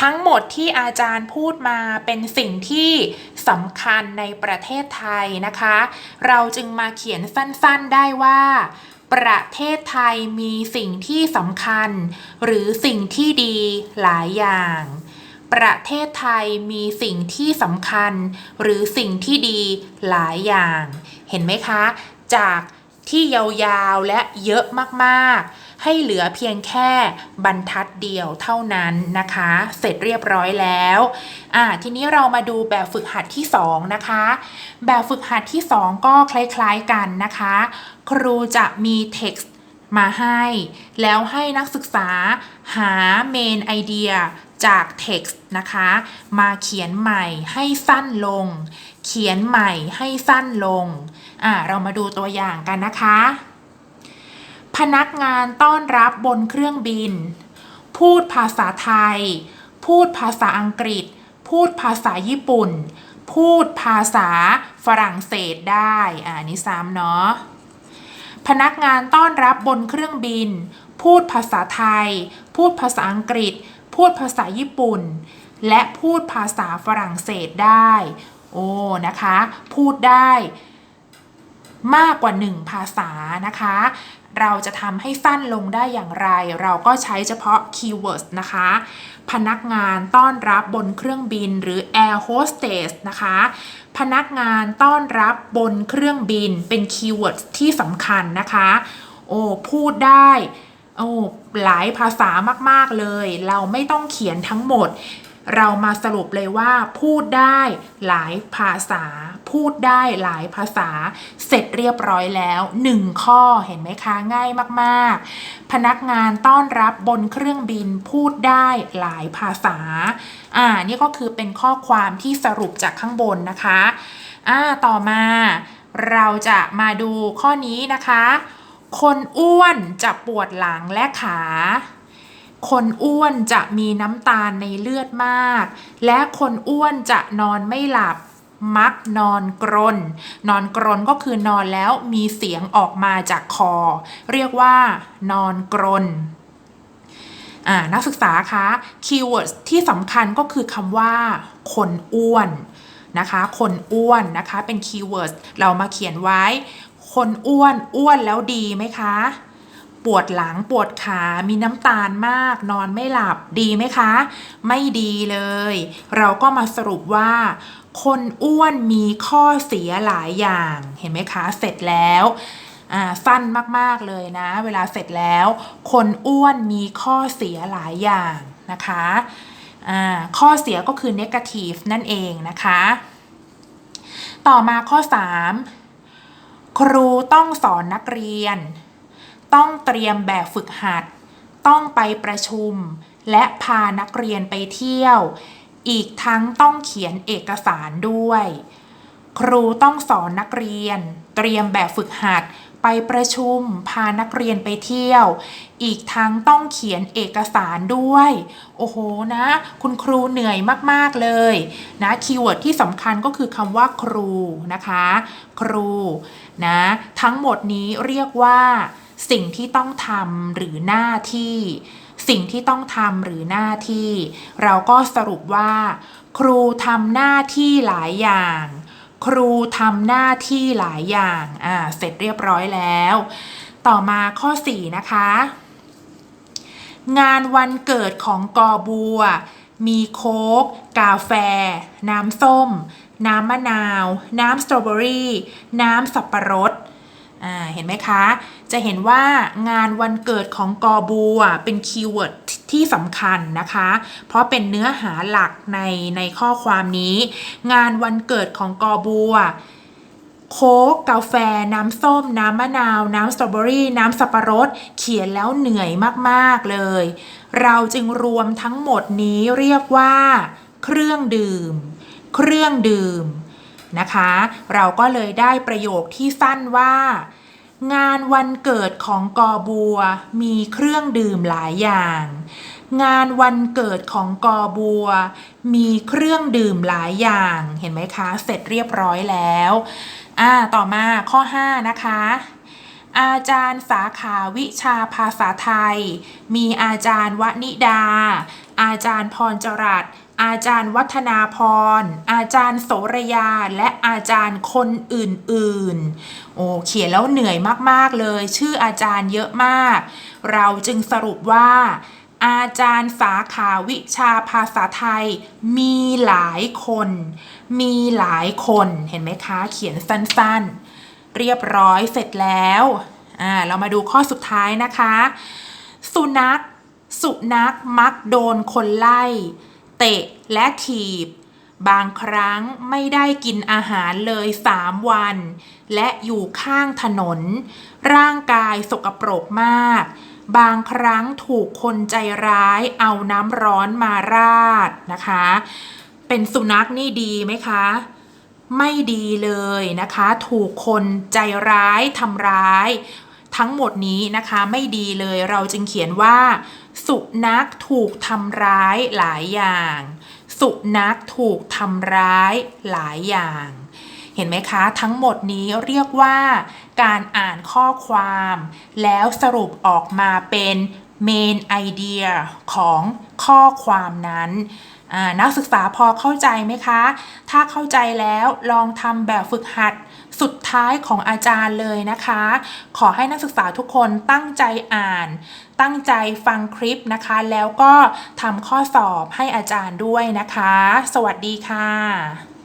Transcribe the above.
ทั้งหมดที่อาจารย์พูดมาเป็นสิ่งที่สำคัญในประเทศไทยนะคะ เราจึงมาเขียนสั้นๆได้ว่า ประเทศไทยมีสิ่งที่สำคัญ หรือสิ่งที่ดีหลายอย่าง ประเทศไทยมีสิ่งที่สำคัญ หรือสิ่งที่ดีหลายอย่าง เห็นไหมคะ จากที่ยาวๆและเยอะมากๆ ให้เหลือเพียงแค่บรรทัดเดียวเท่านั้นนะคะ เสร็จเรียบร้อยแล้วอ่าทีนี้เรามาดูแบบฝึกหัดที่ 2 นะคะ แบบฝึกหัดที่ 2 ก็คล้ายๆกันนะคะ ครูจะมี text มาให้ แล้วให้นักศึกษาหา main idea จาก text นะคะ มาเขียนใหม่ให้สั้นลง เขียนใหม่ให้สั้นลงอ่าเรามาดูตัวอย่างกันนะคะ พนักงานต้อนรับบนเครื่องบิน พูดภาษาไทย พูดภาษาอังกฤษ พูดภาษาญี่ปุ่น พูดภาษาฝรั่งเศสได้อ่านี่ซ้ำเนาะพนักงานต้อนรับบนเครื่องบิน พูดภาษาไทย พูดภาษาอังกฤษ พูดภาษาญี่ปุ่น และพูดภาษาฝรั่งเศสได้ โอ้นะคะ พูดได้มากกว่า 1 ภาษานะคะ เราจะทำให้สั้นลงได้อย่างไร เราก็ใช้เฉพาะ keywords นะคะ พนักงานต้อนรับบนเครื่องบินหรือ air hostess นะคะ พนักงานต้อนรับบนเครื่องบินเป็น keywords ที่สำคัญนะคะ โอ้พูดได้โอ้หลายภาษามากๆเลย เราไม่ต้องเขียนทั้งหมด เรามาสรุปเลยว่าพูดได้หลายภาษา พูดได้หลายภาษา เสร็จเรียบร้อยแล้ว 1 ข้อเห็นไหมคะง่ายมากๆ พนักงานต้อนรับบนเครื่องบินพูดได้หลายภาษา อ่า นี่ก็คือเป็นข้อความที่สรุปจากข้างบนนะคะ อ่า ต่อมาเราจะมาดูข้อนี้นะคะ คนอ้วนจะปวดหลังและขา คนอ้วนจะมีน้ำตาลในเลือดมาก และคนอ้วนจะนอนไม่หลับ มักนอนกรน นอนกรนก็คือนอนแล้วมีเสียงออกมาจากคอ เรียกว่านอนกรนนักศึกษาคะคีย์เวิร์ดที่สำคัญก็คือคำว่า คนอ้วนนะคะคนอ้วนนะคะเป็นคีย์เวิร์ดเรามาเขียนไว้ คนอ้วนอ้วนแล้วดีไหมคะ ปวดหลังปวดขามีน้ำตาลมาก นอนไม่หลับดีไหมคะ ไม่ดีเลย เราก็มาสรุปว่า คนอ้วนมีข้อเสียหลายอย่างเห็นไหมคะ เสร็จแล้วสั้นมากๆเลยนะ เวลาเสร็จแล้ว คนอ้วนมีข้อเสียหลายอย่างนะคะข้อเสียก็คือ negative นั่นเองนะคะ ต่อมาข้อ 3 ครูต้องสอนนักเรียน ต้องเตรียมแบบฝึกหัด ต้องไปประชุม และพานักเรียนไปเที่ยว อีกทั้งต้องเขียนเอกสารด้วย ครูต้องสอนนักเรียน เตรียมแบบฝึกหัด ไปประชุม พานักเรียนไปเที่ยว อีกทั้งต้องเขียนเอกสารด้วย โอ้โหนะ คุณครูเหนื่อยมากๆเลยนะคีย์เวิร์ดที่สำคัญก็คือคำว่าครูนะคะ ครูนะ ทั้งหมดนี้เรียกว่า สิ่งที่ต้องทำหรือหน้าที่ สิ่งที่ต้องทำหรือหน้าที่ เราก็สรุปว่า ครูทำหน้าที่หลายอย่าง ครูทำหน้าที่หลายอย่างอ่าเสร็จเรียบร้อยแล้ว ต่อมาข้อ 4 นะคะ งานวันเกิดของกอบัว มีโค้กกาแฟ น้ำส้ม น้ำมะนาว น้ำสตรอเบอรี่ น้ำสับปะรด เห็นไหมคะ จะเห็นว่างานวันเกิดของกอบัวเป็นคีย์เวิร์ดที่สำคัญนะคะ เพราะเป็นเนื้อหาหลักในในข้อความนี้ งานวันเกิดของกอบัวโค้กกาแฟ น้ำส้ม น้ำมะนาว น้ำสตรอเบอรี่ น้ำสับปะรด เขียนแล้วเหนื่อยมากๆเลย เราจึงรวมทั้งหมดนี้เรียกว่า เครื่องดื่ม เครื่องดื่ม นะคะ เราก็เลยได้ประโยคที่สั้นว่า งานวันเกิดของกอบัวมีเครื่องดื่มหลายอย่าง งานวันเกิดของกอบัว มีเครื่องดื่มหลายอย่าง เห็นไหมคะ เสร็จเรียบร้อยแล้ว อ่า ต่อมาข้อ 5 นะคะ อาจารย์สาขาวิชาภาษาไทย มีอาจารย์วนิดา อาจารย์พรจรัสอาจารย์วัฒนาพร อาจารย์โสระยา และอาจารย์คนอื่นๆ โอ้ เขียนแล้วเหนื่อยมากๆเลย ชื่ออาจารย์เยอะมาก เราจึงสรุปว่า อาจารย์สาขาวิชาภาษาไทย มีหลายคน มีหลายคน เห็นไหมคะ เขียนสั้นๆ เรียบร้อยเสร็จแล้ว อ่า เรามาดูข้อสุดท้ายนะคะ สุนัข สุนัขมักโดนคนไล่ เตะและถีบ บางครั้งไม่ได้กินอาหารเลยสามวัน และอยู่ข้างถนน ร่างกายสกปรกมาก บางครั้งถูกคนใจร้ายเอาน้ำร้อนมาราดนะคะ เป็นสุนัขนี่ดีไหมคะ ไม่ดีเลยนะคะ ถูกคนใจร้ายทำร้าย ทั้งหมดนี้นะคะไม่ดีเลยเราจึงเขียนว่า สุนัขถูกทำร้ายหลายอย่าง สุนัขถูกทำร้ายหลายอย่างเห็นไหมคะ ทั้งหมดนี้เรียกว่าการอ่านข้อความ แล้วสรุปออกมาเป็น main idea ของข้อความนั้น นักศึกษาพอเข้าใจไหมคะ ถ้าเข้าใจแล้วลองทำแบบฝึกหัดสุดท้ายของอาจารย์เลยนะคะ ขอให้นักศึกษาทุกคนตั้งใจอ่าน ตั้งใจฟังคลิปนะคะ แล้วก็ทำข้อสอบให้อาจารย์ด้วยนะคะ สวัสดีค่ะ